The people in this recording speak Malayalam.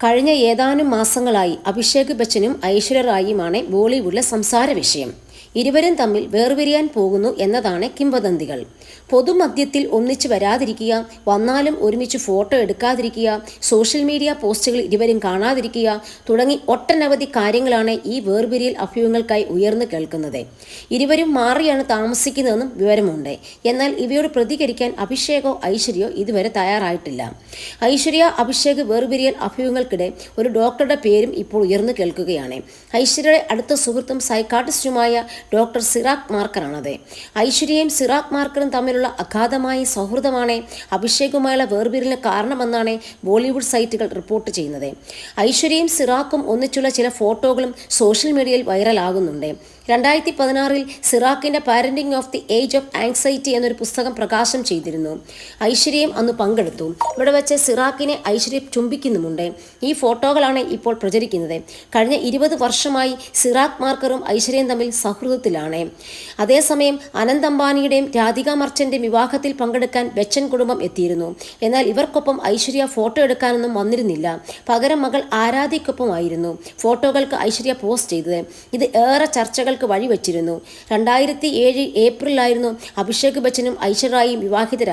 കഴിഞ്ഞ ഏതാനും മാസങ്ങളായി അഭിഷേക് ബച്ചനും ഐശ്വര്യ റായിയുമാണ് ബോളിവുഡിലെ സംസാര വിഷയം ഇരുവരും തമ്മിൽ വേർപിരിയാൻ പോകുന്നു എന്നതാണ് കിംവദന്തികൾ. പൊതുമധ്യത്തിൽ ഒന്നിച്ചു വരാതിരിക്കുക വന്നാലും ഒരുമിച്ച് ഫോട്ടോ എടുക്കാതിരിക്കുക സോഷ്യൽ മീഡിയ പോസ്റ്റുകൾ ഇരുവരും കാണാതിരിക്കുക തുടങ്ങി ഒട്ടനവധി കാര്യങ്ങളാണ് ഈ വേർപിരിയൽ അഭ്യൂഹങ്ങൾക്കായി ഉയർന്നു കേൾക്കുന്നത്. ഇരുവരും മാറിയാണ് താമസിക്കുന്നതെന്നും വിവരമുണ്ട്. എന്നാൽ ഇവയോട് പ്രതികരിക്കാൻ അഭിഷേകോ ഐശ്വര്യോ ഇതുവരെ തയ്യാറായിട്ടില്ല. ഐശ്വര്യ അഭിഷേക് വേർപിരിയൽ അഭ്യൂഹങ്ങൾക്കിടെ ഒരു ഡോക്ടറുടെ പേരും ഇപ്പോൾ ഉയർന്നു കേൾക്കുകയാണ്. ഐശ്വര്യയുടെ അടുത്ത സുഹൃത്തും സൈക്കാട്രിസ്റ്റുമായ ഡോക്ടർ സിറാഖ് മാർക്കറാണത്. ഐശ്വര്യയും സിറാഖ് മാർക്കറും തമ്മിലുള്ള അഗാധമായ സൗഹൃദമാണ് അഭിഷേകുമായുള്ള വേർപിരിലിന് കാരണമെന്നാണ് ബോളിവുഡ് സൈറ്റുകൾ റിപ്പോർട്ട് ചെയ്യുന്നത്. ഐശ്വര്യയും സിറാഖും ഒന്നിച്ചുള്ള ചില ഫോട്ടോകളും സോഷ്യൽ മീഡിയയിൽ വൈറലാകുന്നുണ്ട്. രണ്ടായിരത്തി പതിനാറിൽ സിറാക്കിന്റെ parenting of the age of anxiety എന്നൊരു പുസ്തകം പ്രകാശനം ചെയ്തിരുന്നു. ഐശ്വര്യയും അന്ന് പങ്കെടുത്തു. ഇവിടെ വെച്ച് സിറാഖിനെ ഐശ്വര്യ ചുംബിക്കുന്നുമുണ്ട്. ഈ ഫോട്ടോകളാണ് ഇപ്പോൾ പ്രചരിക്കുന്നത്. കഴിഞ്ഞ ഇരുപത് വർഷമായി സിറാഖ് മാർക്കറും ഐശ്വര്യയും തമ്മിൽ സൗഹൃദത്തിലാണ്. അതേസമയം അനന്ത് അംബാനിയുടെയും രാധിക മർച്ചന്റെയും വിവാഹത്തിൽ പങ്കെടുക്കാൻ ബച്ചൻ കുടുംബം എത്തിയിരുന്നു. എന്നാൽ ഇവർക്കൊപ്പം ഐശ്വര്യ ഫോട്ടോ എടുക്കാനൊന്നും വന്നിരുന്നില്ല. പകരം മകൾ ആരാധ്യക്കൊപ്പമായിരുന്നു. ഫോട്ടോകൾക്ക് ഐശ്വര്യ പോസ്റ്റ് ചെയ്തത്. ഇത് ഏറെ ചർച്ചകൾക്ക് വഴിവെച്ചിരുന്നു. രണ്ടായിരത്തി ഏഴ് ഏപ്രിലായിരുന്നു അഭിഷേക് ബച്ചനും ഐശ്വര്യയും വിവാഹിതരായത്